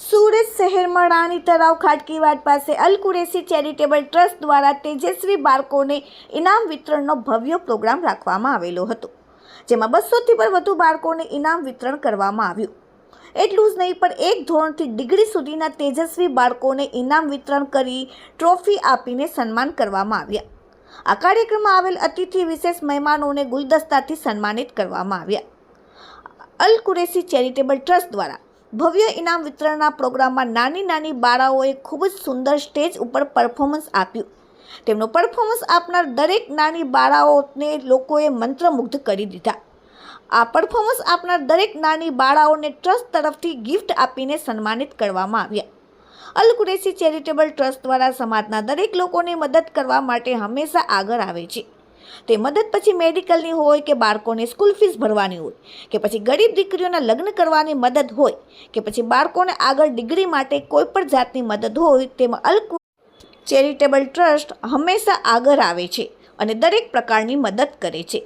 સુરત શહેરમાં રાણી તળાવ ખાટકીવાડ પાસે અલકુરેસી ચેરિટેબલ ટ્રસ્ટ દ્વારા તેજસ્વી બાળકોને ઇનામ વિતરણનો ભવ્ય પ્રોગ્રામ રાખવામાં આવેલો હતો, જેમાં બસોથી પણ વધુ બાળકોને ઇનામ વિતરણ કરવામાં આવ્યું. એટલું જ નહીં, પણ એક ધોરણથી ડિગ્રી સુધીના તેજસ્વી બાળકોને ઇનામ વિતરણ કરી ટ્રોફી આપીને સન્માન કરવામાં આવ્યા. આ કાર્યક્રમમાં આવેલ અતિથિ વિશેષ મહેમાનોને ગુલદસ્તાથી સન્માનિત કરવામાં આવ્યા. અલ કુરેશી ચેરિટેબલ ટ્રસ્ટ દ્વારા ભવ્ય ઇનામ વિતરણના પ્રોગ્રામમાં નાની નાની બાળાઓએ ખૂબ જ સુંદર સ્ટેજ ઉપર પરફોર્મન્સ આપ્યું. તેમનું પરફોર્મન્સ આપનાર દરેક નાની બાળાઓને લોકોએ મંત્રમુગ્ધ કરી દીધા. આ પરફોર્મન્સ આપનાર દરેક નાની બાળાઓને ટ્રસ્ટ તરફથી ગિફ્ટ આપીને સન્માનિત કરવામાં આવ્યા. અલ કુરેશી ચેરિટેબલ ટ્રસ્ટ દ્વારા સમાજના દરેક લોકોને મદદ કરવા માટે હંમેશા આગળ આવે છે. તે મદદ પછી મેડિકલની હોય કે બાળકોને સ્કૂલ ફીસ ભરવાની હોય, કે પછી ગરીબ દીકરીઓના લગ્ન કરવાની મદદ હોય, કે પછી બાળકોને આગળ ડિગ્રી માટે કોઈ પણ જાતની મદદ હોય, તેમાં અલ્કુ ચેરિટેબલ ટ્રસ્ટ હંમેશા આગળ આવે છે અને દરેક પ્રકારની મદદ કરે છે.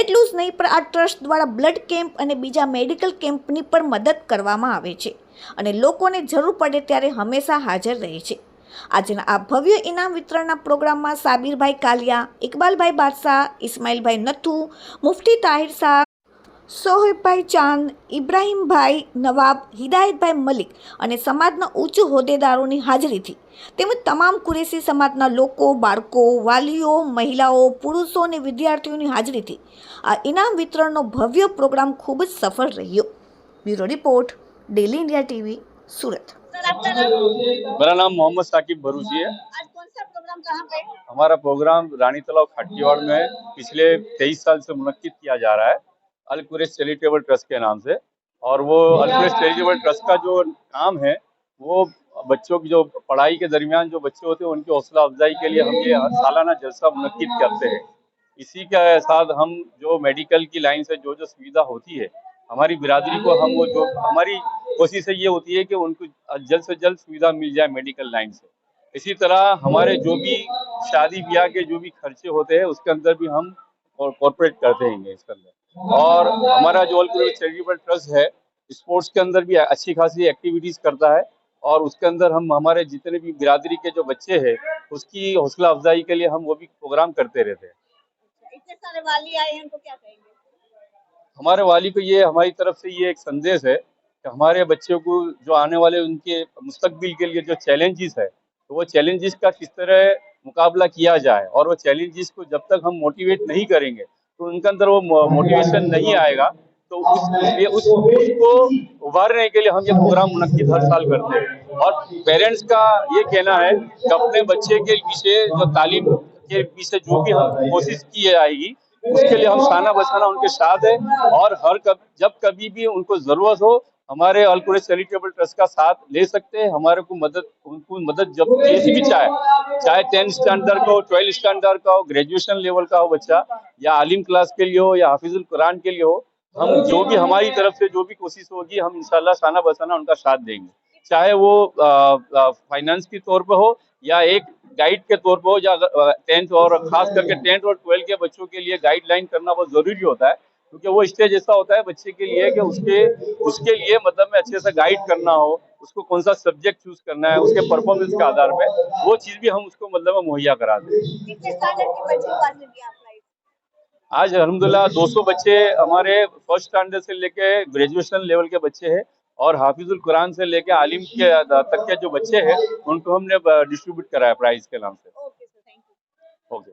એટલું જ નહીં, પણ આ ટ્રસ્ટ દ્વારા બ્લડ કેમ્પ અને બીજા મેડિકલ કેમ્પની પણ મદદ કરવામાં આવે છે અને લોકોને જરૂર પડે ત્યારે હંમેશા હાજર રહે છે. આજના આ ભવ્ય ઇનામ વિતરણના પ્રોગ્રામમાં સાબિરભાઈ કાલિયા, ઇકબાલભાઈ બાદશાહ, ઇસ્માઇલભાઈ નથુ, મુફ્તી તાહિર શાહ, સોહેબભાઈ ચાંદ, ઇબ્રાહીમભાઈ નવાબ, હિદાયતભાઈ મલિક અને સમાજના ઉચ્ચ હોદ્દેદારોની હાજરીથી તેમજ તમામ કુરેશી સમાજના લોકો, બાળકો, વાલીઓ, મહિલાઓ, પુરુષો અને વિદ્યાર્થીઓની હાજરીથી આ ઇનામ વિતરણનો ભવ્ય પ્રોગ્રામ ખૂબ જ સફળ રહ્યો. Bureau report, daily India TV, Surat. मेरा नाम मोहम्मद साकिब भरूची है। हमारा प्रोग्राम रानी तालाब खाटियावाड़ में पिछले तेईस साल से मुनद किया जा रहा है अल कुरेश चैरिटेबल ट्रस्ट के नाम से। और वो अल कुरेश चैरिटेबल ट्रस्ट का जो काम है, वो बच्चों की जो पढ़ाई के दरमियान जो बच्चे होते हैं, उनकी हौसला अफजाई के लिए हम ये सालाना जलसा मुनद करते हैं। इसी के साथ हम जो मेडिकल की लाइन से जो जो सुविधा होती है, हमारी बिरादरी को हम वो जो हमारी कोशिश ये होती है कि उनको जल्द से जल्द सुविधा मिल जाए मेडिकल लाइन से। इसी तरह हमारे जो भी शादी ब्याह के जो भी खर्चे होते हैं उसके अंदर भी हम कॉर्पोरेट करते हैं इसके अंदर। और हमारा जो ऑल चैरिटेबल ट्रस्ट है स्पोर्ट्स के अंदर भी अच्छी खासी एक्टिविटीज़ करता है और उसके अंदर हम हमारे जितने भी बिरादरी के जो बच्चे हैं उसकी हौसला अफजाई के लिए हम वो भी प्रोग्राम करते रहते हैं। इतने सारे वाली आए हैं उनको क्या कहेंगे? हमारे वाली को ये हमारी तरफ़ से ये एक संदेश है कि हमारे बच्चों को जो आने वाले उनके मुस्तकबिल के लिए जो चैलेंजेस है तो वो चैलेंजेस का किस तरह मुकाबला किया जाए? और वो चैलेंजेस को जब तक हम मोटिवेट नहीं करेंगे तो उनके अंदर वो मोटिवेशन नहीं आएगा। तो उस उसको उभारने के लिए हम ये प्रोग्राम मुनक्किद हर साल करते हैं। और पेरेंट्स का ये कहना है कि अपने बच्चे के पीछे जो तालीम के पीछे जो भी हम कोशिश की जाएगी, उसके लिए हम साना बसाना उनके साथ है। और हर कब, जब कभी भी उनको ज़रूरत हो हमारे अल्कुरेज चैरिटेबल ट्रस्ट का साथ ले सकते हैं। हमारे को मदद, उनको मदद जब जैसी भी चाहे चाहे टेंथ स्टैंडर्ड का हो, ट्वेल्थ स्टैंडर्ड का हो, ग्रेजुएशन लेवल का हो बच्चा, या आलिम क्लास के लिए हो, या हाफिजुल कुरान के लिए हो, हम जो भी हमारी तरफ़ से जो भी कोशिश होगी, हम इंशाल्लाह साना बसाना उनका साथ देंगे। चाहे वो फाइनेंस के तौर पर हो, या एक गाइड के तौर पर हो, या टेंथ और खास करके टेंथ और ट्वेल्थ के बच्चों के लिए गाइडलाइन करना बहुत ज़रूरी होता है। क्योंकि वो स्टेज ऐसा होता है बच्चे के लिए कि उसके उसके लिए मतलब में अच्छे से गाइड करना हो उसको कौन सा सब्जेक्ट चूज़ करना है उसके परफॉर्मेंस के आधार पे वो चीज़ भी हम उसको मतलब मुहैया करा हैं आज प्राइस आज अलहमदुल्ला 200 बच्चे हमारे फ़र्स्ट स्टैंडर्ड से लेके ग्रेजुएशन लेवल के बच्चे हैं और हाफिजुल कुरान से लेके आलिम के तक के जो बच्चे हैं उनको हमने डिस्ट्रीब्यूट कराया प्राइज के नाम से।